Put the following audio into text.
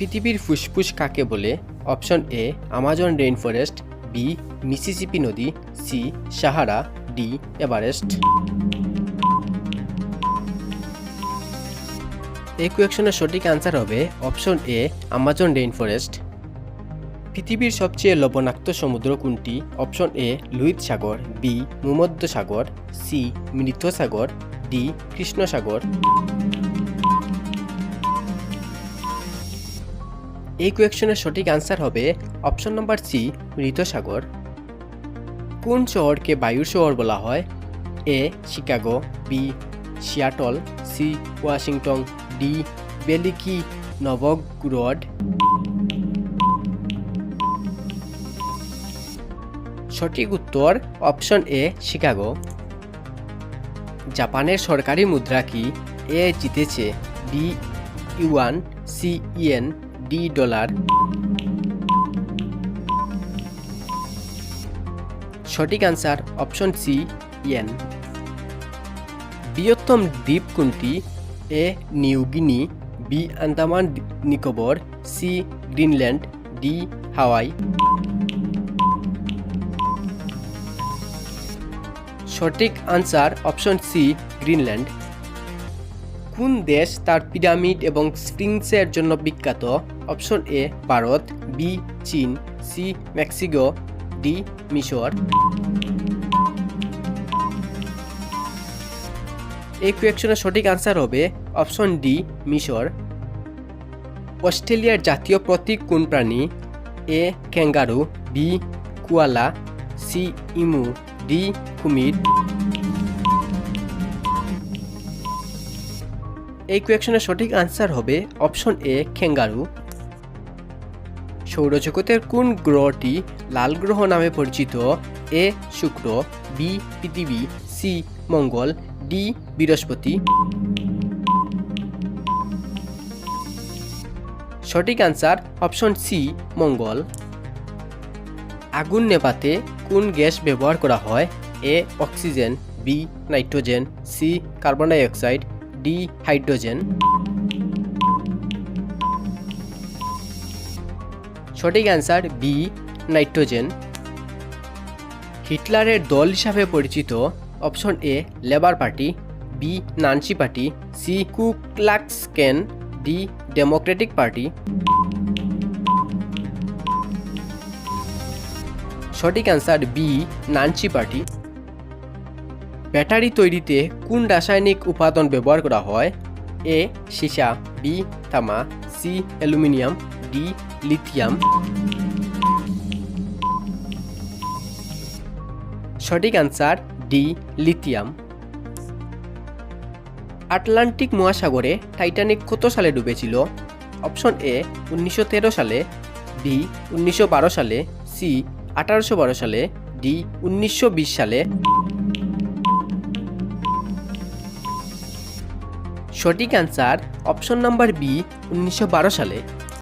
পৃথিবীর ফুসফুস কাকে বলে? Option A, Amazon rain forest B, Mississippi নদী, সি, সাহারা, ডি, এভারেস্ট। এই কোয়েকশনের সঠিক অ্যান্সার হবে option A, Amazon rain forest পৃথিবীর সবচেয়ে লবণাক্ত সমুদ্র কোনটি? অপশন এ লুইত সাগর, বি ভূমধ্য সাগর সি মৃত সাগর, ডি কৃষ্ণ সাগর এই কোয়েকশনের সঠিক অ্যান্সার হবে অপশন নম্বর সি মৃত সাগর কোন শহরকে বায়ুর শহর বলা হয়? A Chicago B Seattle C Washington D Veliky Novgorod সঠিক উত্তর অপশন এ শিকাগো জাপানের সরকারি মুদ্রা কি? এ জিতেছে। B yuan C yen D dollar. সঠিক আনসার অপশন সি ইয়েন বৃহত্তম দ্বীপ কোনটি A New Guinea B Andaman Nicobar, C Greenland, D Hawaii. সঠিক আনসার অপশন সি গ্রিনল্যান্ড। কোন দেশ তার পিরামিড এবং স্প্রিংসের জন্য বিখ্যাত? অপশন এ ভারত, বি চীন, সি মেক্সিকো, ডি মিশর। এই কোয়েকশনের সঠিক আনসার হবে অপশন ডি মিশর। অস্ট্রেলিয়ার জাতীয় প্রতীক কোন প্রাণী? A kangaroo, B koala, C emu, D কুমির। এই কোয়েকশনের সঠিক আনসার হবে অপশন এ ক্যাঙ্গারু। সৌরজগতের কোন গ্রহটি লাল গ্রহ নামে পরিচিত? এ, শুক্র, বি, পৃথিবী, সি, মঙ্গল, ডি, বৃহস্পতি। সঠিক আনসার অপশন সি, মঙ্গল। আগুন নেপাতে কোন গ্যাস ব্যবহার করা হয়? A, oxygen, B, nitrogen, C, carbon dioxide, D, hydrogen. সঠিক অ্যান্সার বি, নাইট্রোজেন। হিটলারের দল হিসাবে পরিচিত option A, labour party, B, Nazi party, C Ku Klux Klan D, democratic party. সঠিক answer B, Nazi party. Battery তৈরিতে কোন রাসায়নিক উপাদান ব্যবহার করা হয়? এ, সীসা, বি তামা সি, অ্যালুমিনিয়াম, ডি লিথিয়াম। সঠিক অ্যান্সার ডি লিথিয়াম। আটলান্টিক মহাসাগরে টাইটানিক কত সালে ডুবেছিল? অপশন এ উনিশশো তেরো সালে বি উনিশশো বারো সালে সি আঠারোশো বারো সালে ডি উনিশশো বিশ সালে। সঠিক অ্যান্সার অপশন নাম্বার বি উনিশশো বারো সালে।